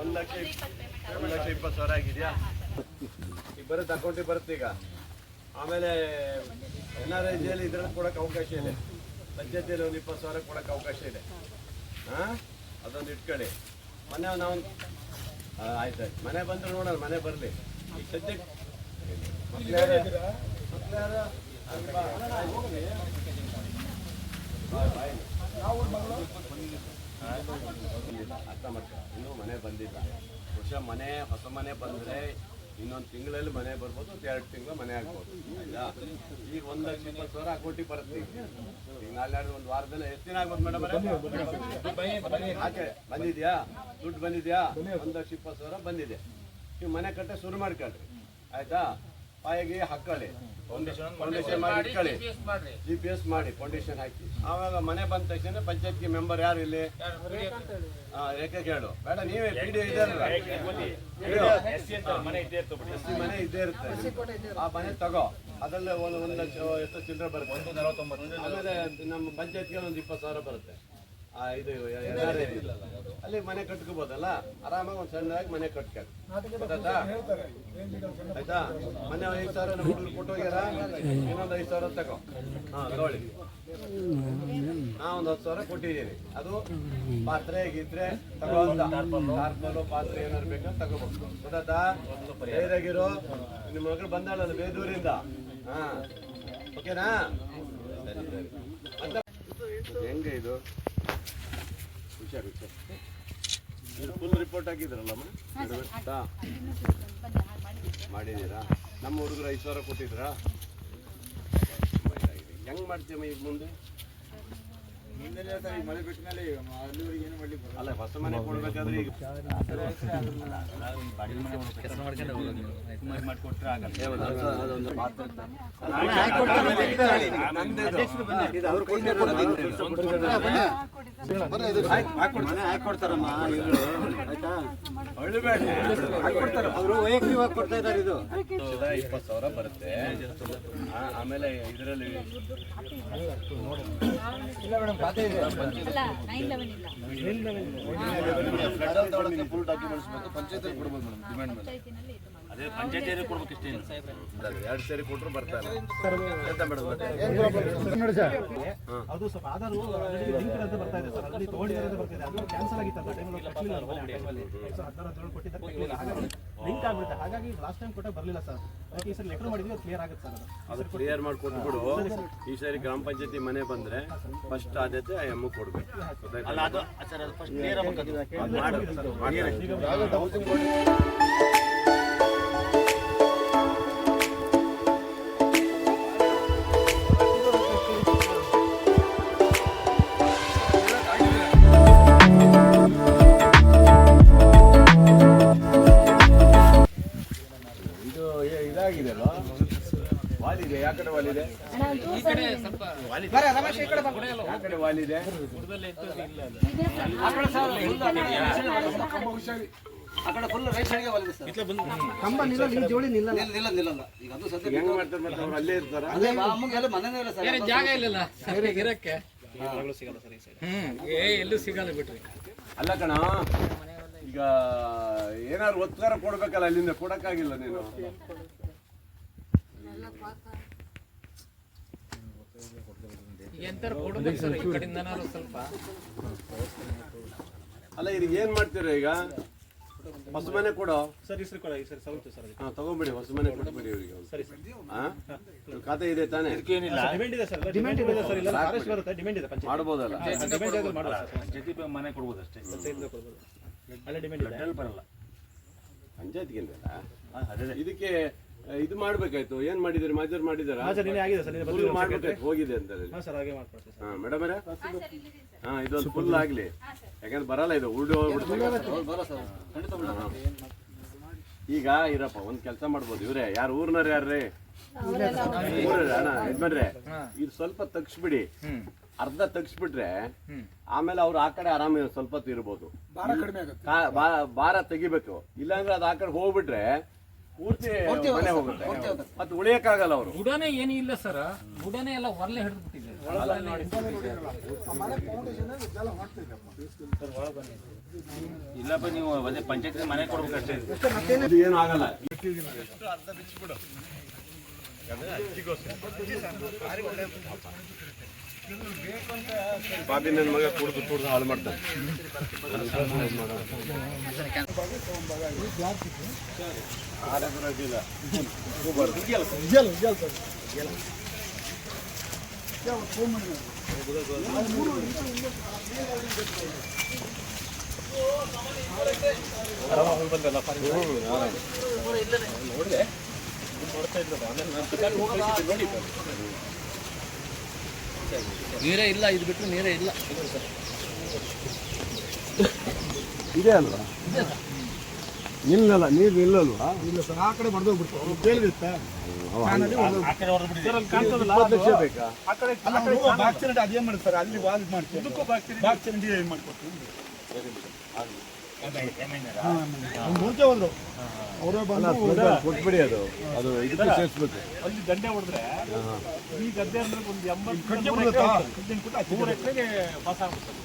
ಒಂದು ಲಕ್ಷ ಒಂದು ಲಕ್ಷ ಇಪ್ಪತ್ತು ಸಾವಿರ ಆಗಿದೆಯಾ? ಈಗ ಬರುತ್ತೆ ಅಕೌಂಟಿಗೆ ಬರುತ್ತೆ ಈಗ. ಆಮೇಲೆ ಎನ್ ಆರ್ ಐ ಜಿಯಲ್ಲಿ ಇದ್ರಲ್ಲಿ ಕೊಡೋಕೆ ಅವಕಾಶ ಇದೆ. ಪಂಚಾಯತಿಯಲ್ಲಿ ಒಂದು ಇಪ್ಪತ್ತು ಸಾವಿರ ಕೊಡೋಕೆ ಅವಕಾಶ ಇದೆ. ಹಾಂ? ಅದೊಂದು ಇಟ್ಕೊಳ್ಳಿ. ಮನೆ ನಾವು ಆಯ್ತು ಆಯ್ತು. ಮನೆ ಬಂದ್ರೆ ನೋಡೋಣ ಮನೆ ಬರಲಿ. ಈಗ ಸದ್ಯಕ್ಕೆ ಯಾರು? ಯಾರು? ಅಲ್ಲಿ ಅರ್ಥ ಇನ್ನೂ ಮನೆ ಬಂದಿಲ್ಲ ವರ್ಷ ಮನೆ ಹೊಸ ಮನೆ ಬಂದ್ರೆ ಇನ್ನೊಂದು ತಿಂಗಳಲ್ಲಿ ಮನೆ ಬರ್ಬೋದು ಎರಡು ತಿಂಗಳು ಮನೆ ಆಗ್ಬೋದು ಆಯ್ತಾ ಈಗ ಒಂದು ಲಕ್ಷ ಇಪ್ಪತ್ತು ಸಾವಿರ ಕೋಟಿ ಬರುತ್ತೆ ಈಗ ಒಂದು ವಾರದಲ್ಲಿ ಎಷ್ಟು ದಿನ ಆಗ್ಬೋದು ಮೇಡಮ್ ಯಾಕೆ ಬಂದಿದ್ಯಾ ದುಡ್ಡು ಬಂದಿದ್ಯಾ ಒಂದು ಲಕ್ಷ ಇಪ್ಪತ್ತು ಸಾವಿರ ಬಂದಿದೆ ನೀವು ಮನೆ ಕಟ್ಟ ಶುರು ಮಾಡ್ಕೊಳ್ರಿ ಆಯ್ತಾ? ಪಾಯಿಗೆ ಹಾಕೊಳ್ಳಿ. ಫೌಂಡೇಶನ್ ಮಾಡಿ. ಇಟ್ಕೊಳ್ಳಿ. ಜಿ ಪಿ ಎಸ್ ಮಾಡಿ ಫೌಂಡೇಶನ್ ಹಾಕಿ. ಆವಾಗ ಮನೆ ಬಂದ ತಕ್ಷಣ ಪಂಚಾಯತ್ಗೆ ಮೆಂಬರ್ ಯಾರು ಇಲ್ಲಿ? ರೇಖೆ ಕೇಳು. ಬೇಡ ನೀವೇ ಪಿ ಡಿ ಮನೆ ಇದ್ದೇ ಇರುತ್ತೆ. ಆ ಮನೆ ತಗೋ. ಅದ್ರಲ್ಲೇ ಒಂದು ಒಂದು ಲಕ್ಷ ಎಷ್ಟು ಚಿಲ್ಲರೆ ಬರುತ್ತೆ. ಆಮೇಲೆ ನಮ್ಮ ಪಂಚಾಯತ್ಗೆ ಒಂದು ಇಪ್ಪತ್ತು ಸಾವಿರ ಬರುತ್ತೆ. ಇದು. ಅಲ್ಲಿ ಮನೆ ಕಟ್ಕೋಬೋದಲ್ಲ? ಆರಾಮಾಗಿ ಒಂದು ಸಣ್ಣದಾಗಿ ಮನೆ ಕಟ್ಕೊಂಡು ಗೊತ್ತಾಯ್ತಾ? ಆಯ್ತಾ? ಮನೆ ಐದು ಸಾವಿರ ನಮ್ಮ ಹುಡುಗರು ಕೊಟ್ಟು ಹೋಗ್ಯಾರ? ಇನ್ನೊಂದು ಐದು ಸಾವಿರ ತಗೋ. ಹಾ, ತಗೊಳ್ಳಿ. ನಾ ಒಂದು ಹತ್ತು ಸಾವಿರ ಕೊಟ್ಟಿದ್ದೀನಿ. ಅದು ಪಾತ್ರೆ ಗಿದ್ರೆ ತಗೋ ಅಂತ. ಟಾರ್ಪಲು ಪಾತ್ರೆ ಏನಾದ್ರು ಬೇಕು ತಗೋಬೇಕು ಗೊತ್ತಾಯ್ತಾ? ಬೇರೆಗಿರೋ ನಿಮ್ಮ ಮಗಳು ಬಂದಾಳಲ್ಲ ಬೇದೂರಿಂದ. ಹಾ. ಓಕೆನಾ? ಹೆಂಗೆ ಇದು? ಹುಷಾರು ಹುಷಾರು ಫುಲ್ ರಿಪೋರ್ಟ್ ಹಾಕಿದ್ರಲ್ಲ? ಮಾಡಿದ್ದೀರಾ? ನಮ್ಮ ಹುಡುಗರು ಐದು ಸಾವಿರ ಕೊಟ್ಟಿದ್ರಾ? ಹೆಂಗ್ ಮಾಡ್ತೀಯಮ್ಮ ಈಗ ಮುಂದೆ? ಅಲ್ಲ ಹೊಸ ಮನೆ ಕೊಡ್ಬೇಕಾದ್ರೆ ಈಗ ಹಾಕೊಡ್ತಾರಮ್ಮ ಆಯ್ತಾ. ಅವರು ವೈಯಕ್ತಿಕವಾಗಿ ಕೊಡ್ತಾ ಇದ್ದಾರೆ ಇದು ಇಪ್ಪತ್ತು ಸಾವಿರ ಬರುತ್ತೆ ಆಮೇಲೆ ಇದರಲ್ಲಿ ಫುಲ್ ಡಾಕ್ಯುಮೆಂಟ್ಸ್ ಬೇಕು ಪಂಚಾಯತ್ ಕೊಡ್ಬೋದು ಮೇಡಮ್ ಡಿಮ್ಯಾಂಡ್ ಮೇಲೆ ಎರಡು ಸೇರಿ ಕೊಟ್ಟರು ಬರ್ತಾರೆ? ಅದು ಸ್ವಲ್ಪ ಆಧಾರ್ ಲಿಂಕ್ ಅಂತ ಬರ್ತಾ ಇದೆ ಸರ್ ಅಲ್ಲಿ ತಗೊಂಡಿದ್ದಾರೆ ಅಂತ ಬರ್ತಿದೆ ಅದು ಕ್ಯಾನ್ಸಲ್ ಆಗಿತ್ತು ಅಂತ ಟೈಮಲ್ಲಿ ಕೊಟ್ಟಿದ್ದಾರೆ ಲಿಂಕ್ ಆಗ್ಬಿಡುತ್ತೆ. ಹಾಗಾಗಿ ಲಾಸ್ಟ್ ಟೈಮ್ ಕೊಟ್ಟ ಬರಲಿಲ್ಲ ಸರ್ ಅದಕ್ಕೆ ಈ ಸರಿ ಲೆಟರ್ ಮಾಡಿದ್ವಿ ಅದು ಕ್ಲಿಯರ್ ಆಗುತ್ತೆ ಸರ್ ಅದು. ಅದು ಕ್ಲಿಯರ್ ಮಾಡಿ ಕೊಟ್ಬಿಡು. ಈ ಸಾರಿ ಗ್ರಾಮ ಪಂಚಾಯತಿ ಮನೆ ಬಂದ್ರೆ ಫಸ್ಟ್ ಆದ್ಯತೆ ಆ ಎಂ ಕೊಡ್ಬೇಕು. ಅಲ್ಲ ಅದು ಮಾಡು. ಮಾಡಿ. ಇದು ಕಂಬ ಅಲ್ಲೇ ಇರ್ತಾರ ಇಲ್ಲ ಸರ್ ಏ ಎಲ್ಲೂ ಸಿಗಲ್ಲ ಬಿಟ್ರಿ ಅಲ್ಲ ಕಣ, ಈಗ ಏನಾದ್ರು ಒತ್ತಾರ ಕೊಡ್ಬೇಕಲ್ಲ ಅಲ್ಲಿಂದ, ಕೊಡಕ್ಕಾಗಿಲ್ಲ ನೀನು ಈಗ ಎಂತಾರು ಕೊಡ್ಬೇಕು ಸರ್ ಈ ಕಡೆಯಿಂದನಾರು ಸ್ವಲ್ಪ ಅಲ್ಲ ಈಗ ಏನ್ ಮಾಡ್ತೀರ ಈಗ? ಹೊಸ ಮನೆ ಕೊಡೋ? ಸರ್ ಹೆಸರು ಸರಿ ಕೊಡ ಈ ಸರಿ ಸೌತು ಸರ್ ಹಾ ತಗೊಂಬಿಡಿ ಹೊಸ ಮನೆ ಕೊಟ್ಬಿಡಿ ಇವರಿಗೆ ಸರಿ ಸರ್. ಖಾತೆ ಇದೆ ತಾನೆ? ಡಿಮ್ಯಾಂಡ್ ಇದೆ ಸರ್ ಡಿಮ್ಯಾಂಡ್ ಇದೆ ಸರ್ ಇಲ್ಲ ಫಾರೆಸ್ಟ್ ಬರುತ್ತೆ ಡಿಮ್ಯಾಂಡ್ ಇದೆ ಪಂಚಾಯತ್. ಮಾಡ್ಬೋದಲ್ಲ? ಡಿಮ್ಯಾಂಡ್ ಇದೆ ಮಾಡಲ್ಲ ಸರ್. ಜೊತೆ ಮನೆ ಕೊಡ್ಬೋದು ಅಷ್ಟೇ. ಪಂಚಾಯತ್ ಕೊಡ್ಬೋದು. ಅಲ್ಲೇ ಡಿಮ್ಯಾಂಡ್ ಇದೆ. ಬರಲ್ಲ. ಪಂಚಾಯತ್ಗೆ ಇದಕ್ಕೆ ಆ, ಇದು ಮಾಡ್ಬೇಕಾಯ್ತು. ಏನ್ ಮಾಡಿದಿರಿ ಮಾಜರ್ ಮಾಡಿದಾರ ಹಾಂ ಸರ್ ನಿನ್ನೆ ಆಗಿದೆ ಸರ್ ನಿನ್ನೆ ಫುಲ್ ಬಂದಿದೆ ಮಾಡ್ಬೇಕಾಯ್ತು ಹೋಗಿದೆ ಅಂತ ಹೇಳಿ. ಹಾಂ ಸರ್ ಹಾಗೆ ಮಾಡ್ಕೊಡ್ತೀವಿ ಸರ್. ಹಾ ಮೇಡಮ್ ಹಾ ಇದೊಂದು ಫುಲ್ ಆಗ್ಲಿ. ಯಾಕಂದ್ರೆ ಬರಲ್ಲ ಇದು ಉಲ್ಡು ಹೋಗ್ಬಿಡುತ್ತೆ. ಬರೋ ಸರ್ ಖಂಡಿತ ಬಿಡಲ್ಲ. ಈಗ ಇರಪ್ಪ ಒಂದ್ ಕೆಲಸ ಮಾಡ್ಬೋದು. ಇವ್ರೆ ಯಾರು ಊರ್ನವ್ರು ಯಾರ್ರಿ? ಯಜಮಾನ್ರೆ. ಇದು ಸ್ವಲ್ಪ ತಗ್ಸ್ಬಿಡಿ. ಅರ್ಧ ತಗ್ಸ್ಬಿಟ್ರೆ ಆಮೇಲೆ ಅವ್ರು ಆ ಕಡೆ ಆರಾಮ ಸ್ವಲ್ಪ ಇರ್ಬೋದು. ಭಾರ ತೆಗಿಬೇಕು. ಇಲ್ಲಾಂದ್ರೆ ಅದು ಆ ಕಡೆ ಹೋಗ್ಬಿಟ್ರೆ ಪೂರ್ತಿ ಮನೆ ಹೋಗುತ್ತೆ ಮತ್ತೆ ಉಳಿಯಕ್ಕಾಗಲ್ಲ ಅವರು. ಬುಡನೆ ಏನೂ ಇಲ್ಲ ಸರ್. ಬುಡನೆ ಎಲ್ಲ ಹೊರಲೆ ಹಿಡಿದು ಇಲ್ಲ ಇಲ್ಲಪ್ಪ ನೀವು ಅದೇ ಪಂಚಾಯತ್ ಮನೆ ಕೊಡ್ಬೇಕಷ್ಟೇ. ಇದು ಏನು? ಆಗಲ್ಲ. ಬಾಬಿ ನನ್ನ ಮಗ ಕುಡಿದು ಕುಡಿದು ಹಾಳು ಮಾಡ್ತಾನೆ ಆರೋಗ್ಯ ಅಡ್ಡಿಲ್ಲ. ನೀರೇ ಇಲ್ಲ ಇದು ಬಿಟ್ಟರೆ ನೀರೇ ಇಲ್ಲ. ಇದೆ ಅಲ್ವಾ? ನಿಲ್ಲಲ್ಲ ನೀರು ನಿಲ್ಲಲ್ವಾ ಇಲ್ಲ ಸರ್ ಆ ಕಡೆ ಹೊಡೆದೋಗ್ಬಿಡ್ತು ಅವ್ರು ಕೇಳಿರುತ್ತೆ ಅದೇನ್ ಮಾಡಿ ಸರ್ ಅಲ್ಲಿ ವಾಲ್ ಮಾಡ್ತೀವಿ ಮಾಡ್ಕೊಡ್ತೀವಿ? ಮುಂಚೆ ಒಂದು ಅವರೇ ಬಂದು ಕೊಟ್ಬಿಡಿ ಅದು. ಅದು ಇದಕ್ಕೆ ಸೇರಿಸ್ಬೇಕು ಅಲ್ಲಿ ದಂಡೆ ಹೊಡೆದ್ರೆ ಈ ಗದ್ದೆ ಅಂದ್ರೆ ಒಂದು ಎಂಬತ್ತು ಮೂರು ಎಕರೆಗೆ ಪಾಸ್ ಆಗ್ಬಿಡ್ತದೆ.